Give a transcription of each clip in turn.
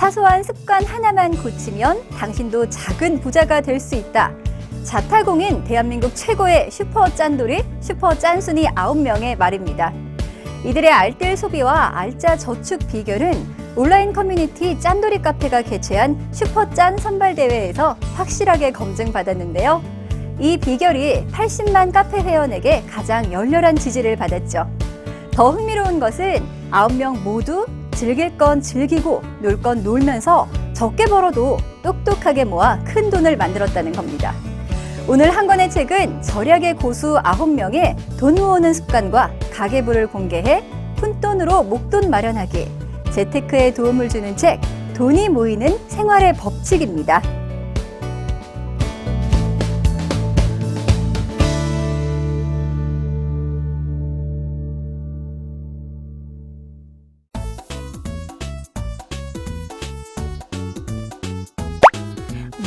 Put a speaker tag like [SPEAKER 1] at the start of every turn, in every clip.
[SPEAKER 1] 사소한 습관 하나만 고치면 당신도 작은 부자가 될 수 있다. 자타공인 대한민국 최고의 슈퍼 짠돌이, 슈퍼 짠순이 9명의 말입니다. 이들의 알뜰 소비와 알짜 저축 비결은 온라인 커뮤니티 짠돌이 카페가 개최한 슈퍼 짠 선발 대회에서 확실하게 검증받았는데요. 이 비결이 80만 카페 회원에게 가장 열렬한 지지를 받았죠. 더 흥미로운 것은 9명 모두 즐길 건 즐기고 놀 건 놀면서 적게 벌어도 똑똑하게 모아 큰 돈을 만들었다는 겁니다. 오늘 한 권의 책은 절약의 고수 9명의 돈 모으는 습관과 가계부를 공개해 푼돈으로 목돈 마련하기, 재테크에 도움을 주는 책, 돈이 모이는 생활의 법칙입니다.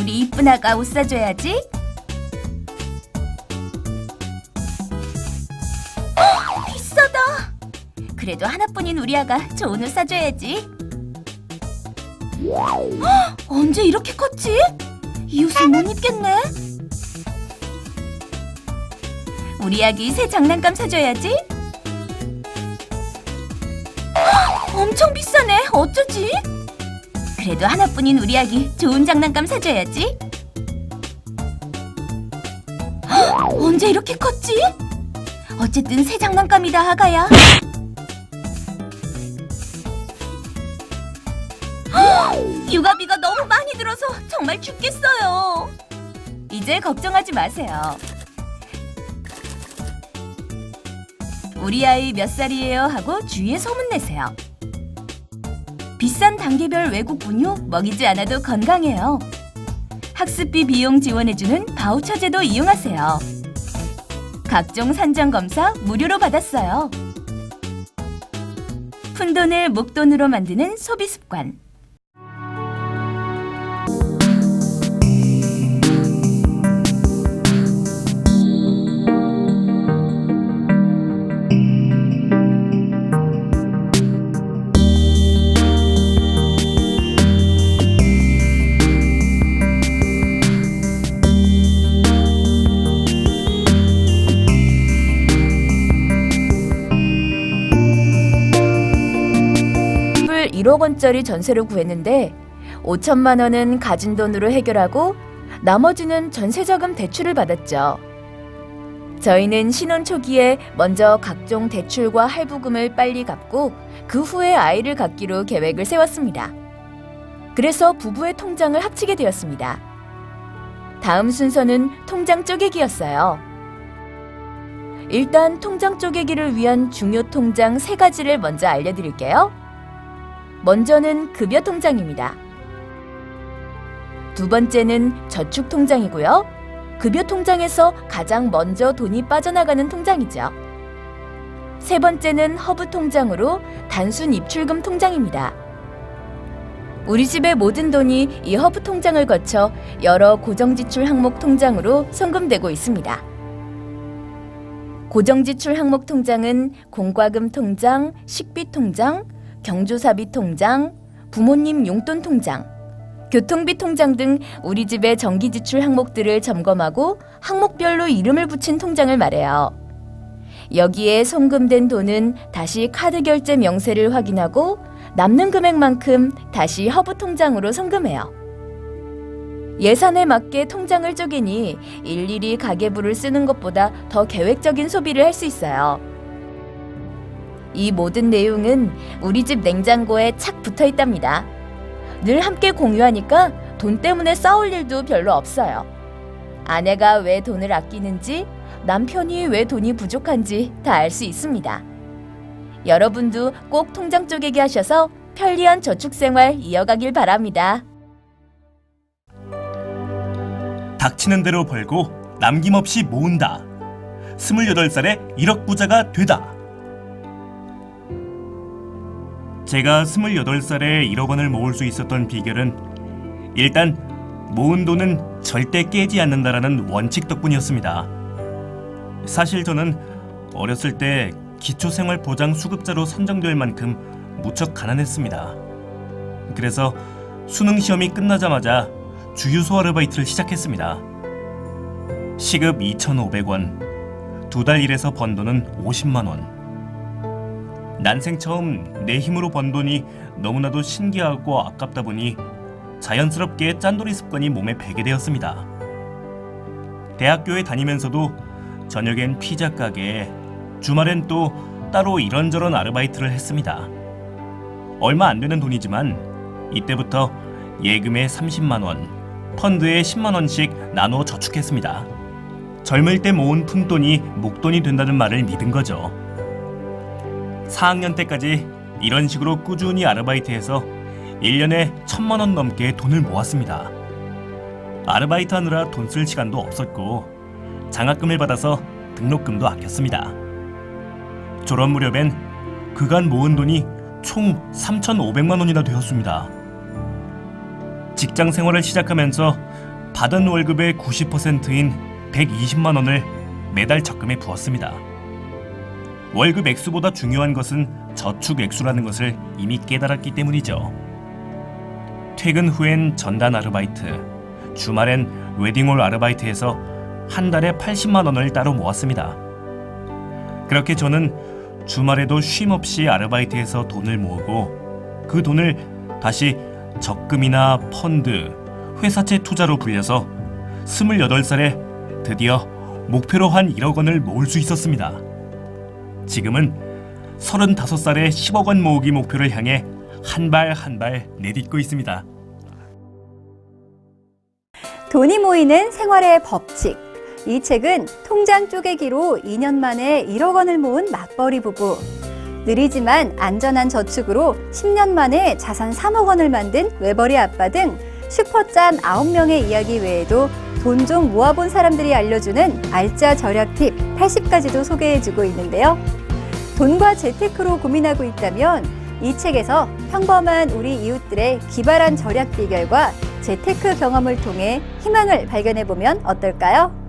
[SPEAKER 2] 우리 이쁜 아가 옷 사줘야지. 어, 비싸다. 그래도 하나뿐인 우리 아가 좋은 옷 사줘야지. 헉, 언제 이렇게 컸지? 이 옷을 못 입겠네. 우리 아기 새 장난감 사줘야지. 헉, 엄청 비싸네. 어쩌지? 그래도 하나뿐인 우리 아기 좋은 장난감 사줘야지. 헉, 언제 이렇게 컸지? 어쨌든 새 장난감이다 하가야. 헉, 육아비가 너무 많이 들어서 정말 죽겠어요. 이제 걱정하지 마세요. 우리 아이 몇 살이에요 하고 주위에 소문내세요. 비싼 단계별 외국 분유 먹이지 않아도 건강해요. 학습비 비용 지원해주는 바우처 제도 이용하세요. 각종 산정 검사 무료로 받았어요. 푼돈을 목돈으로 만드는 소비 습관. 1억 원짜리 전세로 구했는데 5천만 원은 가진 돈으로 해결하고 나머지는 전세자금 대출을 받았죠. 저희는 신혼 초기에 먼저 각종 대출과 할부금을 빨리 갚고 그 후에 아이를 갖기로 계획을 세웠습니다. 그래서 부부의 통장을 합치게 되었습니다. 다음 순서는 통장 쪼개기였어요. 일단 통장 쪼개기를 위한 중요 통장 세 가지를 먼저 알려드릴게요. 먼저는 급여 통장입니다. 두 번째는 저축 통장이고요. 급여 통장에서 가장 먼저 돈이 빠져나가는 통장이죠. 세 번째는 허브 통장으로 단순 입출금 통장입니다. 우리 집의 모든 돈이 이 허브 통장을 거쳐 여러 고정지출 항목 통장으로 송금되고 있습니다. 고정지출 항목 통장은 공과금 통장, 식비 통장, 경조사비 통장, 부모님 용돈 통장, 교통비 통장 등 우리 집의 정기 지출 항목들을 점검하고 항목별로 이름을 붙인 통장을 말해요. 여기에 송금된 돈은 다시 카드 결제 명세를 확인하고 남는 금액만큼 다시 허브 통장으로 송금해요. 예산에 맞게 통장을 쪼개니 일일이 가계부를 쓰는 것보다 더 계획적인 소비를 할 수 있어요. 이 모든 내용은 우리 집 냉장고에 착 붙어 있답니다. 늘 함께 공유하니까 돈 때문에 싸울 일도 별로 없어요. 아내가 왜 돈을 아끼는지, 남편이 왜 돈이 부족한지 다 알 수 있습니다. 여러분도 꼭 통장 쪼개기 하셔서 편리한 저축 생활 이어가길 바랍니다.
[SPEAKER 3] 닥치는 대로 벌고 남김없이 모은다. 28살에 1억 부자가 되다. 제가 28살에 1억 원을 모을 수 있었던 비결은 일단 모은 돈은 절대 깨지 않는다라는 원칙 덕분이었습니다. 사실 저는 어렸을 때 기초생활보장 수급자로 선정될 만큼 무척 가난했습니다. 그래서 수능 시험이 끝나자마자 주유소 아르바이트를 시작했습니다. 시급 2,500원, 두 달 일해서 번 돈은 50만 원. 난생 처음 내 힘으로 번 돈이 너무나도 신기하고 아깝다 보니 자연스럽게 짠돌이 습관이 몸에 배게 되었습니다. 대학교에 다니면서도 저녁엔 피자 가게, 주말엔 또 따로 이런저런 아르바이트를 했습니다. 얼마 안 되는 돈이지만 이때부터 예금에 30만 원, 펀드에 10만 원씩 나눠 저축했습니다. 젊을 때 모은 푼돈이 목돈이 된다는 말을 믿은 거죠. 4학년 때까지 이런 식으로 꾸준히 아르바이트해서 1년에 천만 원 넘게 돈을 모았습니다. 아르바이트 하느라 돈 쓸 시간도 없었고 장학금을 받아서 등록금도 아꼈습니다. 졸업 무렵엔 그간 모은 돈이 총 3,500만 원이나 되었습니다. 직장 생활을 시작하면서 받은 월급의 90%인 120만 원을 매달 적금에 부었습니다. 월급 액수보다 중요한 것은 저축 액수라는 것을 이미 깨달았기 때문이죠. 퇴근 후엔 전단 아르바이트, 주말엔 웨딩홀 아르바이트해서 한 달에 80만 원을 따로 모았습니다. 그렇게 저는 주말에도 쉼 없이 아르바이트해서 돈을 모으고 그 돈을 다시 적금이나 펀드, 회사채 투자로 불려서 28살에 드디어 목표로 한 1억 원을 모을 수 있었습니다. 지금은 35살에 10억 원 모으기 목표를 향해 한 발 한 발 내딛고 있습니다.
[SPEAKER 1] 돈이 모이는 생활의 법칙. 이 책은 통장 쪼개기로 2년 만에 1억 원을 모은 맞벌이 부부. 느리지만 안전한 저축으로 10년 만에 자산 3억 원을 만든 외벌이 아빠 등 슈퍼짠 9명의 이야기 외에도 돈좀 모아본 사람들이 알려주는 알짜 절약 팁 80가지도 소개해주고 있는데요. 돈과 재테크로 고민하고 있다면 이 책에서 평범한 우리 이웃들의 기발한 절약 비결과 재테크 경험을 통해 희망을 발견해 보면 어떨까요?